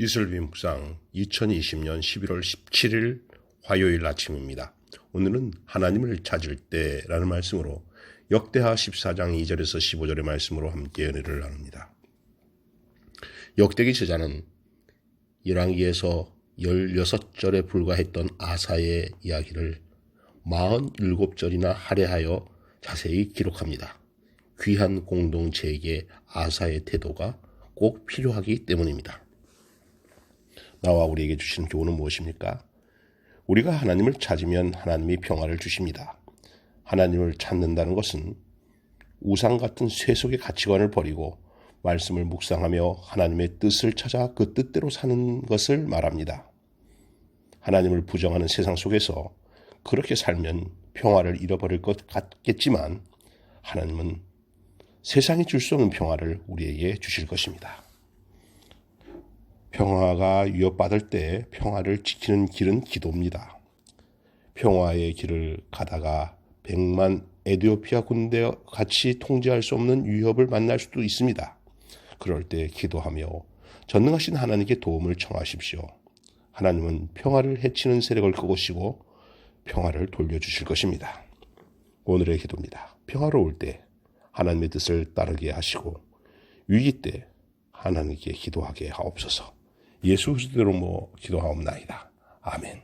이슬비 묵상 2020년 11월 17일 화요일 아침입니다. 오늘은 하나님을 찾을 때라는 말씀으로 역대하 14장 2절에서 15절의 말씀으로 함께 은혜를 나눕니다. 역대기 제자는 열왕기에서 16절에 불과했던 아사의 이야기를 47절이나 할애하여 자세히 기록합니다. 귀한 공동체에게 아사의 태도가 꼭 필요하기 때문입니다. 나와 우리에게 주시는 교훈은 무엇입니까? 우리가 하나님을 찾으면 하나님이 평화를 주십니다. 하나님을 찾는다는 것은 우상 같은 세속의 가치관을 버리고 말씀을 묵상하며 하나님의 뜻을 찾아 그 뜻대로 사는 것을 말합니다. 하나님을 부정하는 세상 속에서 그렇게 살면 평화를 잃어버릴 것 같겠지만 하나님은 세상이 줄 수 없는 평화를 우리에게 주실 것입니다. 평화가 위협받을 때 평화를 지키는 길은 기도입니다. 평화의 길을 가다가 백만 에디오피아 군대 같이 통제할 수 없는 위협을 만날 수도 있습니다. 그럴 때 기도하며 전능하신 하나님께 도움을 청하십시오. 하나님은 평화를 해치는 세력을 끄고시고 평화를 돌려주실 것입니다. 오늘의 기도입니다. 평화로울 때 하나님의 뜻을 따르게 하시고 위기 때 하나님께 기도하게 하옵소서. 예수 그리스도로 뭐 기도하옵나이다. 아멘.